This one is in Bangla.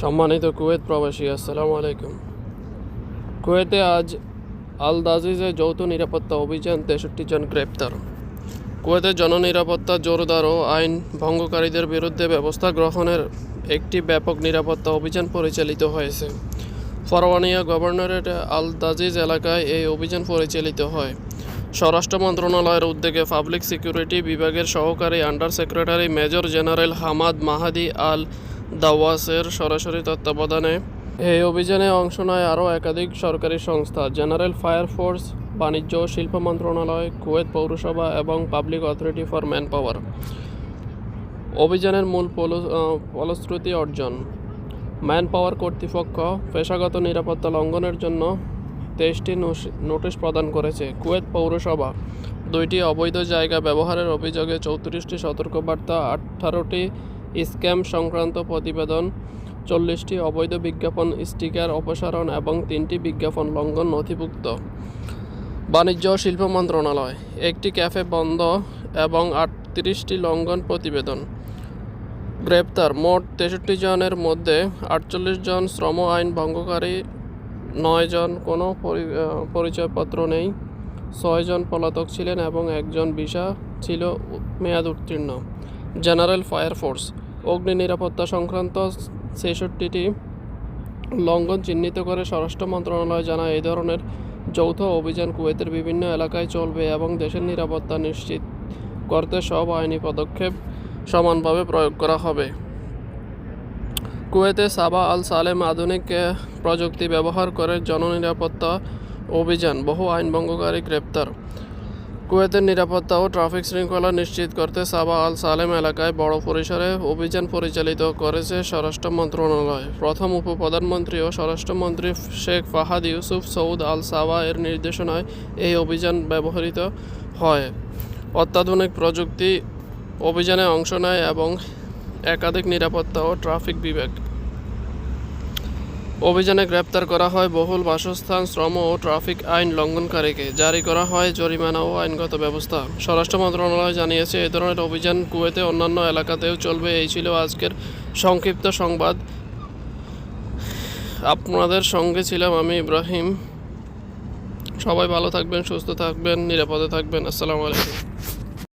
সম্মানিত কুয়েত প্রবাসী, আসসালামু আলাইকুম। কুয়েতে আজ আল দাজিজে যৌথ নিরাপত্তা অভিযান তেষট্টি জন গ্রেপ্তার। কুয়েতের জননিরাপত্তা জোরদার ও আইন ভঙ্গকারীদের বিরুদ্ধে ব্যবস্থা গ্রহণের একটি ব্যাপক নিরাপত্তা অভিযান পরিচালিত হয়েছে। ফরওয়ানিয়া গভর্নরেট আল দাজিজ এলাকায় এই অভিযান পরিচালিত হয়। স্বরাষ্ট্র মন্ত্রণালয়ের উদ্যোগে পাবলিক সিকিউরিটি বিভাগের সহকারী under secretary major general Hamad Mahdi Al দাওয়াসের সরাসরি তত্ত্বাবধানে এই অভিযানে অংশ নেয় আরও একাধিক সরকারি সংস্থা, জেনারেল ফায়ার ফোর্স, বাণিজ্য শিল্প মন্ত্রণালয়, কুয়েত পৌরসভা এবং public authority for manpower অভিযানের মূল ফল- ফলশ্রুতি অর্জন। ম্যান পাওয়ার কর্তৃপক্ষ পেশাগত নিরাপত্তা লঙ্ঘনের জন্য তেইশটি নোটিশ প্রদান করেছে। কুয়েত পৌরসভা দুইটি অবৈধ জায়গা ব্যবহারের অভিযোগে চৌত্রিশটি সতর্কবার্তা, আঠারোটি স্ক্যাম সংক্রান্ত প্রতিবেদন, চল্লিশটি অবৈধ বিজ্ঞাপন, স্টিকার, অপসারণ এবং তিনটি বিজ্ঞাপন লঙ্ঘন নথিভুক্ত। বাণিজ্য শিল্প মন্ত্রণালয়, একটি ক্যাফে বন্ধ এবং আটত্রিশটি লঙ্ঘন প্রতিবেদন। গ্রেপ্তার, মোট তেষট্টি জনের মধ্যে আটচল্লিশ জন শ্রম আইন ভঙ্গকারী, নয় জন কোনো পরি- পরিচয়পত্র নেই ছয়জন পলাতক ছিলেন এবং একজন ভিসা ছিল মেয়াদ উত্তীর্ণ। জেনারেল ফায়ার ফোর্স অগ্নি নিরাপত্তা সংক্রান্ত ছেষট্টিটি লঙ্ঘন চিহ্নিত করে স্বরাষ্ট্র মন্ত্রণালয় জানায় এই ধরনের যৌথ অভিযান কুয়েতের বিভিন্ন এলাকায় চলবে এবং দেশের নিরাপত্তা নিশ্চিত করতে সব আইনি পদক্ষেপ সমানভাবে প্রয়োগ করা হবে। কুয়েতে সাবা আল সালেম আধুনিক প্রযুক্তি ব্যবহার করে জননিরাপত্তা অভিযান, বহু আইন ভঙ্গকারী গ্রেপ্তার। কুয়েতের নিরাপত্তা ও ট্রাফিক শৃঙ্খলা নিশ্চিত করতে সাবা আল সালেম এলাকায় বড় পরিসরে অভিযান পরিচালিত করেছে স্বরাষ্ট্র মন্ত্রণালয়। প্রথম উপপ্রধানমন্ত্রী ও স্বরাষ্ট্রমন্ত্রী শেখ ফাহাদ ইউসুফ সৌদ আল সাবা এর নির্দেশনায় এই অভিযান ব্যবহৃত হয়। অত্যাধুনিক প্রযুক্তি অভিযানে অংশ নেয় এবং একাধিক নিরাপত্তা ও ট্রাফিক বিভাগ। অভিযানে গ্রেপ্তার করা হয় বহুল বাসস্থান, শ্রম ও ট্রাফিক আইন লঙ্ঘনকারীকে, জারি করা হয় জরিমানা ও আইনগত ব্যবস্থা। স্বরাষ্ট্র মন্ত্রণালয় জানিয়েছে, এ ধরনের অভিযান কুয়েতে অন্যান্য এলাকাতেও চলবে, এই ছিল আজকের সংক্ষিপ্ত সংবাদ। আপনাদের সঙ্গে ছিলাম আমি ইব্রাহিম। সবাই ভালো থাকবেন, সুস্থ থাকবেন, নিরাপদে থাকবেন। আসসালামু আলাইকুম।